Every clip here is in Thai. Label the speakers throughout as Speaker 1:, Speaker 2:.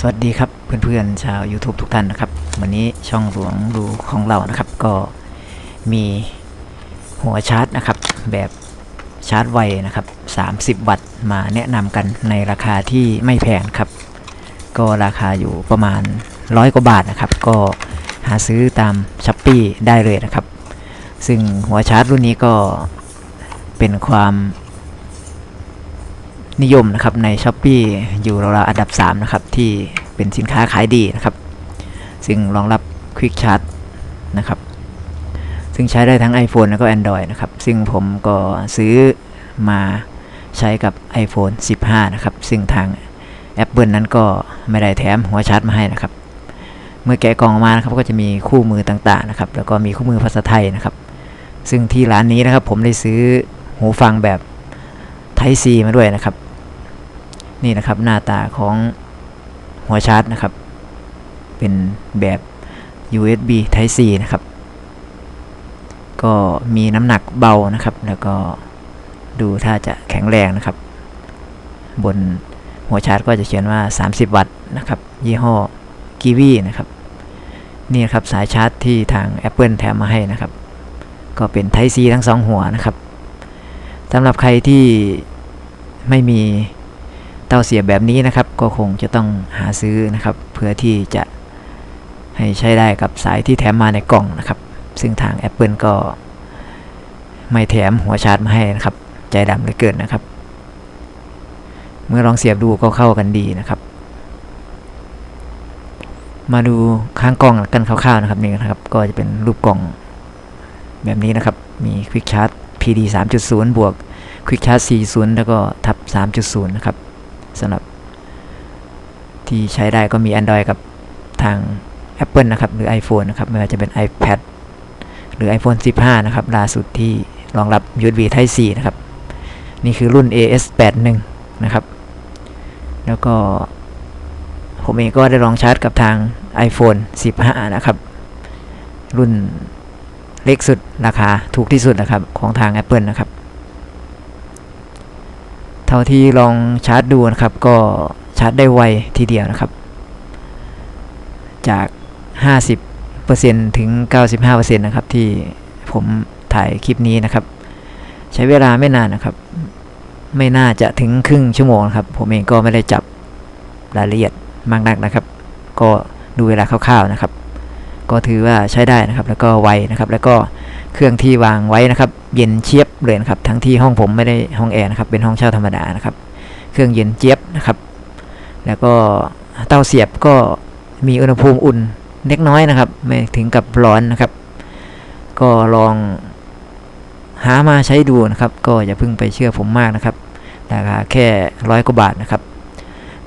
Speaker 1: สวัสดีครับเพื่อนๆชาว YouTube ทุกท่านนะครับ วันนี้ช่องหลวงดูของเรานะครับ ก็มีหัวชาร์จนะครับ แบบชาร์จไวนะครับ 30 วัตต์มาแนะนำกันในราคาที่ไม่แพงครับ ก็ราคาอยู่ประมาณร้อยกว่าบาทนะครับ ก็หาซื้อตามช้อปปีได้เลยนะครับ ซึ่งหัวชาร์จรุ่นนี้ก็เป็นความ นิยมนะครับใน s h อ p e e อยู่ราวๆอันดับ 3 นะครับ ที่เป็นสินค้าขายดีนะครับ ซึ่งรองรับ Quick Charge นะครับ ซึ่งใช้ได้ทั้ง iPhone แล้วก็ Android นะครับ ซึ่งผมก็ซื้อมาใช้กับ iPhone 15 นะครับ ซึ่งทาง Apple นั้นก็ไม่ได้แถมหัวชาร์จมาให้นะครับ เมื่อแกะกล่องออกมานะครับก็จะมีคู่มือต่างๆนะครับ แล้วก็มีคู่มือภาษาไทยนะครับ ซึ่งที่ร้านนี้นะครับผมได้ซื้อหูฟังแบบ Type C มาด้วยนะครับ นี่นะครับหน้าตาของหัวชาร์จนะครับ เป็นแบบ USB Type C นะครับ ก็มีน้ำหนักเบานะครับ แล้วก็ดูถ้าจะแข็งแรงนะครับ บนหัวชาร์จก็จะเขียนว่า 30 วัตต์นะครับ ยี่ห้อ g i v i นะครับนี่นะครับสายชาร์จที่ทาง Apple แถมมาให้นะครับ ก็เป็น Type C ทั้งสองหัวนะครับสำหรับใครที่ไม่มี เตาเสียบแบบนี้นะครับ ก็คงจะต้องหาซื้อนะครับ เพื่อที่จะให้ใช้ได้กับสายที่แถมมาในกล่องนะครับ ซึ่งทาง Apple ก็ไม่แถมหัวชาร์จมาให้นะครับ ใจดำเหลือเกินนะครับ เมื่อลองเสียบดูก็เข้ากันดีนะครับ มาดูข้างกล่องกันคร่าวๆนะครับนี่นะครับ ก็จะเป็นรูปกล่องแบบนี้นะครับ มี Quick Charge PD 3.0 บวก Quick Charge 40 แล้วก็ทับ 3.0 นะครับ สำหรับที่ใช้ได้ก็มี Android กับทาง Apple นะครับ หรือ iPhone นะครับ ไม่ว่าจะเป็น iPad หรือ iPhone 15 นะครับ ล่าสุดที่รองรับ USB Type C นะครับ นี่คือรุ่น AS81 นะครับ แล้วก็ ผมเองก็ได้ลองชาร์จกับทาง iPhone 15 นะครับ รุ่นเล็กสุดราคาถูกที่สุดนะครับ ของทาง Apple นะครับ เท่าที่ลองชาร์จดูนะครับ ก็ชาร์จได้ไวทีเดียวนะครับ จาก 50%ถึง 95%นะครับที่ผมถ่ายคลิปนี้นะครับ ใช้เวลาไม่นานนะครับ ไม่น่าจะถึงครึ่งชั่วโมงครับ ผมเองก็ไม่ได้จับรายละเอียดมากนักนะครับ ก็ดูเวลาคร่าวๆนะครับ ก็ถือว่าใช้ได้นะครับ แล้วก็ไวนะครับ แล้วก็ เครื่องที่วางไว้นะครับ เย็นเชียบเลยนะครับ ทั้งที่ห้องผมไม่ได้ห้องแอร์นะครับ เป็นห้องเช่าธรรมดานะครับ เครื่องเย็นเจี๊ยบนะครับ แล้วก็เตาเสียบก็มีอุณหภูมิอุ่นเล็กน้อยนะครับ ไม่ถึงกับร้อนนะครับ ก็ลองหามาใช้ดูนะครับ ก็อย่าเพิ่งไปเชื่อผมมากนะครับราคาแค่ร้อยกว่าบาทนะครับ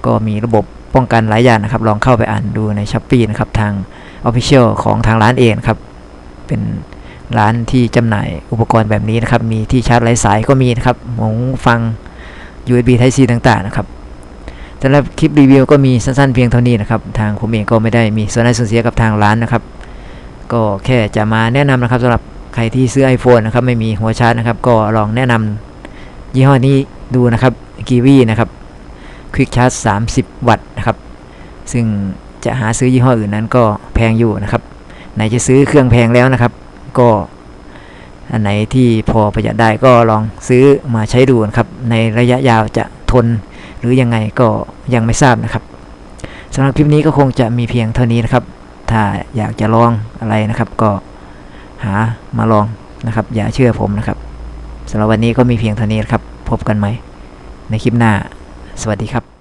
Speaker 1: ก็มีระบบป้องกันหลายอย่างนะครับ ลองเข้าไปอ่านดูในช้อปปีนะครับ ทาง Official ของทางร้านเองครับ เป็น ร้านที่จำหน่ายอุปกรณ์แบบนี้นะครับ มีที่ชาร์จไร้สายก็มีนะครับหูฟัง USB Type C ต่างๆนะครับสำหรับคลิปรีวิวก็มีสั้นๆเพียงเท่านี้นะครับ ทางผมเองก็ไม่ได้มีส่วนได้ส่วนเสียกับทางร้านนะครับ ก็แค่จะมาแนะนำนะครับสำหรับใครที่ซื้อ iPhone นะครับไม่มีหัวชาร์จนะครับ ก็ลองแนะนำยี่ห้อนี้ดูนะครับกีวีนะครับ Quick Charge 30 วัตต์นะครับ ซึ่งจะหาซื้อยี่ห้ออื่นนั้นก็แพงอยู่นะครับ ไหนจะซื้อเครื่องแพงแล้วนะครับ ก็อันไหนที่พอประหยัดได้ก็ลองซื้อมาใช้ดูนะครับ ในระยะยาวจะทนหรือยังไงก็ยังไม่ทราบนะครับสำหรับคลิปนี้ก็คงจะมีเพียงเท่านี้นะครับ ถ้าอยากจะลองอะไรนะครับ ก็หามาลองนะครับ อย่าเชื่อผมนะครับสำหรับวันนี้ก็มีเพียงเท่านี้ครับ พบกันไหมในคลิปหน้า สวัสดีครับ